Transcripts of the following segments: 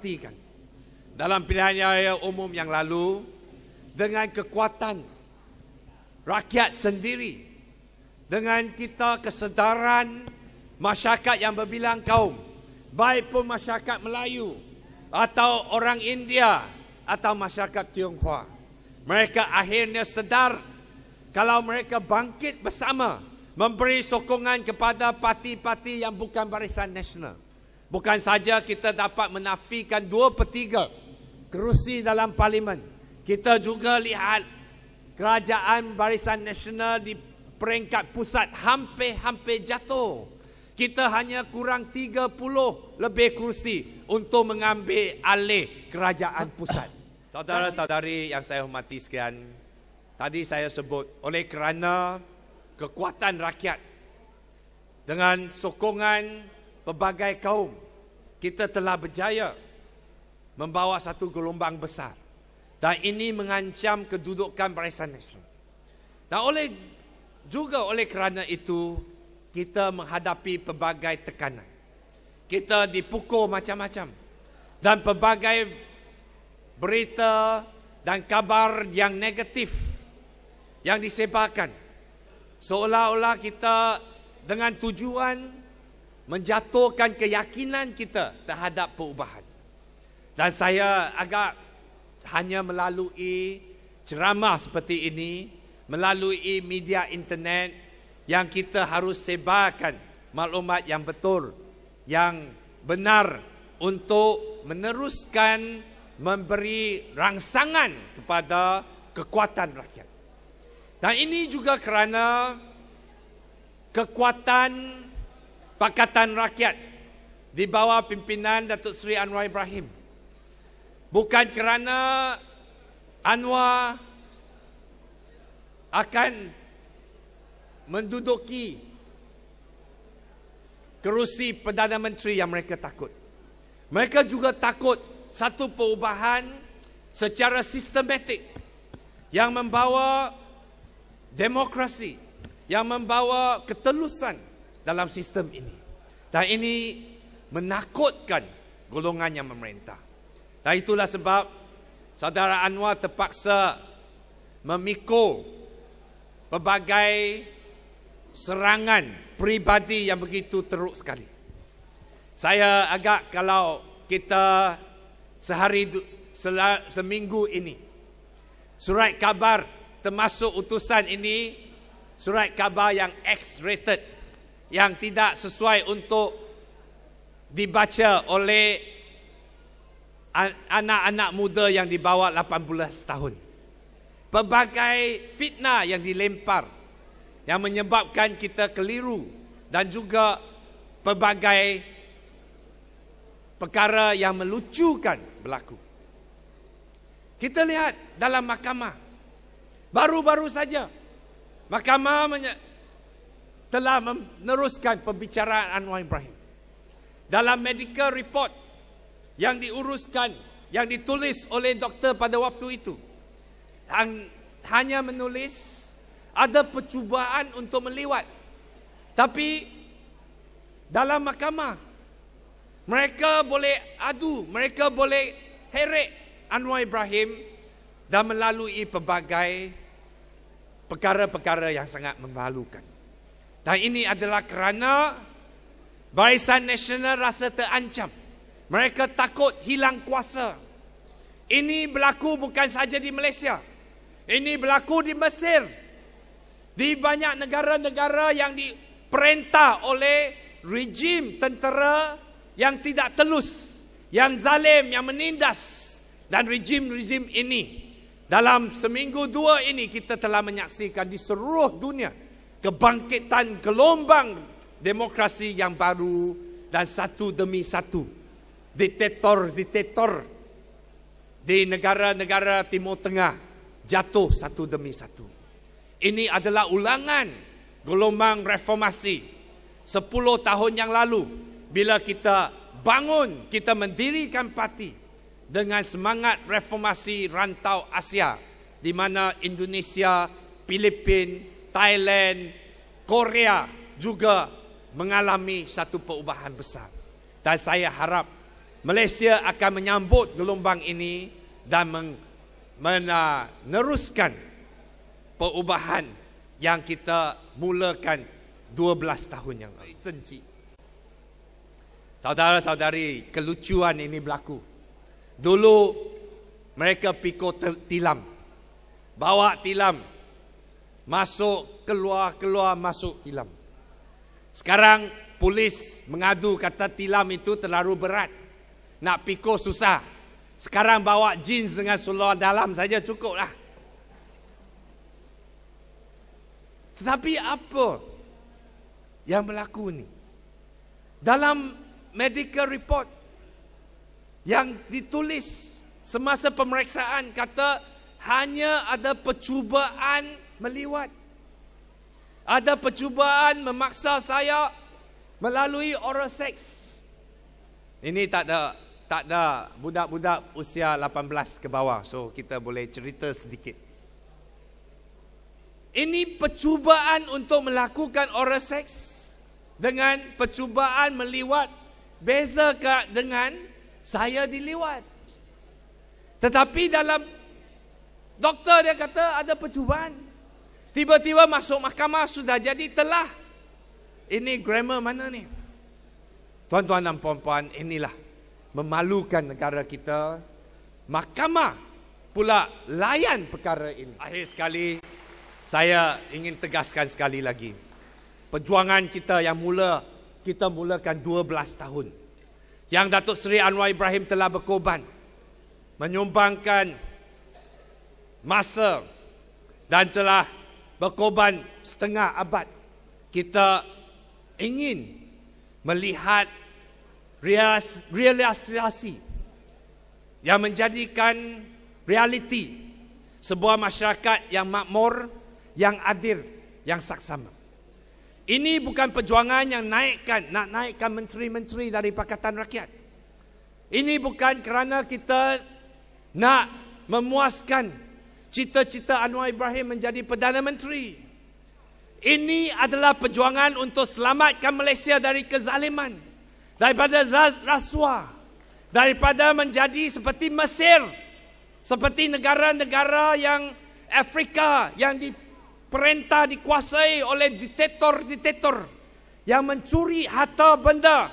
buktikan. Dalam pilihan raya umum yang lalu dengan kekuatan rakyat sendiri dengan kita kesedaran masyarakat yang berbilang kaum baik pun masyarakat Melayu atau orang India atau masyarakat Tionghoa mereka akhirnya sedar kalau mereka bangkit bersama memberi sokongan kepada parti-parti yang bukan barisan nasional bukan saja kita dapat menafikan dua per tiga kerusi dalam parlimen. Kita juga lihat kerajaan barisan nasional di peringkat pusat hampir-hampir jatuh. Kita hanya kurang 30 lebih kerusi untuk mengambil alih kerajaan pusat. Saudara-saudari yang saya hormati sekalian, tadi saya sebut oleh kerana kekuatan rakyat dengan sokongan pelbagai kaum, kita telah berjaya membawa satu gelombang besar. Dan ini mengancam kedudukan Barisan Nasional. Dan oleh juga oleh kerana itu, kita menghadapi pelbagai tekanan. Kita dipukul macam-macam. Dan pelbagai berita dan kabar yang negatif yang disebarkan. Seolah-olah kita dengan tujuan menjatuhkan keyakinan kita terhadap perubahan. Dan saya agak hanya melalui ceramah seperti ini, melalui media internet yang kita harus sebarkan maklumat yang betul, yang benar untuk meneruskan memberi rangsangan kepada kekuatan rakyat. Dan ini juga kerana kekuatan Pakatan Rakyat di bawah pimpinan Datuk Seri Anwar Ibrahim Bukan kerana Anwar akan menduduki kerusi Perdana Menteri yang mereka takut. Mereka juga takut satu perubahan secara sistematik yang membawa demokrasi, yang membawa ketelusan dalam sistem ini. Dan ini menakutkan golongan yang memerintah. Dan itulah sebab saudara Anwar terpaksa memikul pelbagai serangan pribadi yang begitu teruk sekali. Saya agak kalau kita sehari seminggu ini surat kabar termasuk utusan ini surat kabar yang X-rated yang tidak sesuai untuk dibaca oleh anak-anak muda yang di bawah 18 tahun. Pelbagai fitnah yang dilempar yang menyebabkan kita keliru dan juga pelbagai perkara yang melucukan berlaku. Kita lihat dalam mahkamah baru-baru saja mahkamah telah meneruskan pembicaraan Anwar Ibrahim. Dalam medical report yang diuruskan, yang ditulis oleh doktor pada waktu itu. Hanya menulis ada percubaan untuk meliwat. Tapi dalam mahkamah mereka boleh adu, mereka boleh heret Anwar Ibrahim dan melalui pelbagai perkara-perkara yang sangat memalukan. Dan ini adalah kerana Barisan Nasional rasa terancam mereka takut hilang kuasa. Ini berlaku bukan saja di Malaysia. Ini berlaku di Mesir. Di banyak negara-negara yang diperintah oleh rejim tentera yang tidak telus, yang zalim, yang menindas dan rejim-rejim ini dalam seminggu dua ini kita telah menyaksikan di seluruh dunia kebangkitan gelombang demokrasi yang baru dan satu demi satu diktator-diktator di negara-negara Timur Tengah jatuh satu demi satu. Ini adalah ulangan gelombang reformasi 10 tahun yang lalu bila kita bangun, kita mendirikan parti dengan semangat reformasi rantau Asia di mana Indonesia, Filipina, Thailand, Korea juga mengalami satu perubahan besar. Dan saya harap Malaysia akan menyambut gelombang ini dan meneruskan perubahan yang kita mulakan 12 tahun yang lalu. Cenci. Saudara-saudari, kelucuan ini berlaku. Dulu mereka pikul tilam. Bawa tilam. Masuk, keluar, keluar, masuk tilam. Sekarang polis mengadu kata tilam itu terlalu berat. Nak pikul susah. Sekarang bawa jeans dengan seluar dalam saja cukup lah. Tetapi apa yang berlaku ni? Dalam medical report yang ditulis semasa pemeriksaan kata hanya ada percubaan meliwat. Ada percubaan memaksa saya melalui oral sex. Ini tak ada tak ada budak-budak usia 18 ke bawah. So kita boleh cerita sedikit. Ini percubaan untuk melakukan oral sex dengan percubaan meliwat beza ke dengan saya diliwat. Tetapi dalam doktor dia kata ada percubaan. Tiba-tiba masuk mahkamah sudah jadi telah. Ini grammar mana ni? Tuan-tuan dan puan-puan, inilah memalukan negara kita. Mahkamah pula layan perkara ini. Akhir sekali, saya ingin tegaskan sekali lagi. Perjuangan kita yang mula, kita mulakan 12 tahun. Yang Datuk Seri Anwar Ibrahim telah berkorban. Menyumbangkan masa dan telah berkorban setengah abad. Kita ingin melihat realisasi yang menjadikan realiti sebuah masyarakat yang makmur, yang adil, yang saksama. Ini bukan perjuangan yang naikkan, nak naikkan menteri-menteri dari Pakatan Rakyat. Ini bukan kerana kita nak memuaskan cita-cita Anwar Ibrahim menjadi Perdana Menteri. Ini adalah perjuangan untuk selamatkan Malaysia dari kezaliman daripada rasuah daripada menjadi seperti Mesir seperti negara-negara yang Afrika yang diperintah dikuasai oleh diktator-diktator yang mencuri harta benda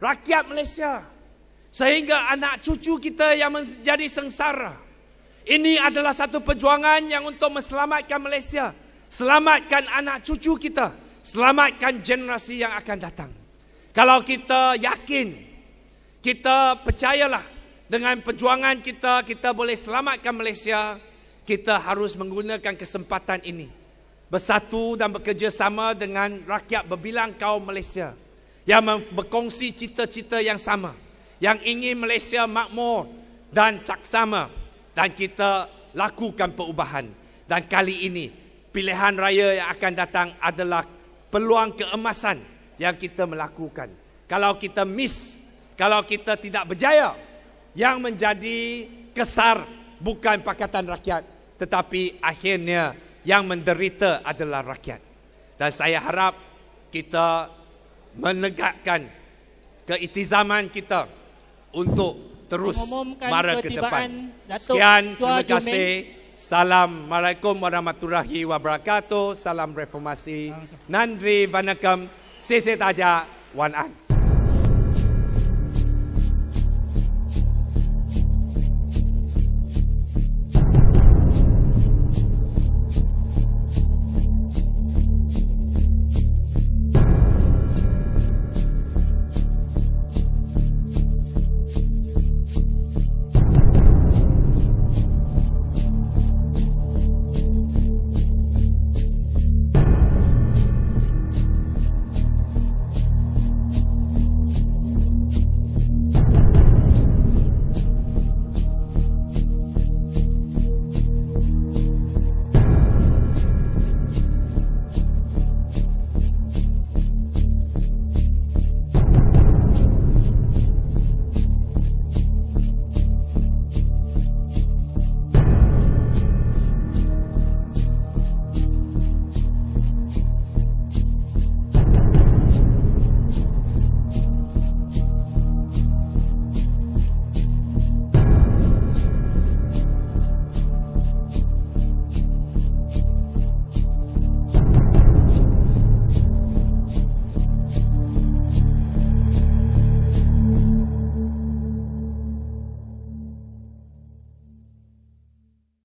rakyat Malaysia sehingga anak cucu kita yang menjadi sengsara ini adalah satu perjuangan yang untuk menyelamatkan Malaysia selamatkan anak cucu kita selamatkan generasi yang akan datang kalau kita yakin, kita percayalah dengan perjuangan kita, kita boleh selamatkan Malaysia, kita harus menggunakan kesempatan ini. Bersatu dan bekerjasama dengan rakyat berbilang kaum Malaysia yang berkongsi cita-cita yang sama. Yang ingin Malaysia makmur dan saksama dan kita lakukan perubahan. Dan kali ini pilihan raya yang akan datang adalah peluang keemasan yang kita melakukan. Kalau kita miss, kalau kita tidak berjaya, yang menjadi kesar bukan Pakatan Rakyat, tetapi akhirnya yang menderita adalah rakyat. Dan saya harap kita menegakkan keitizaman kita untuk terus mara ke depan. Sekian, terima kasih. Salam, Assalamualaikum warahmatullahi wabarakatuh. Salam reformasi. Nandri vanakam. Sisi taja. Wan an.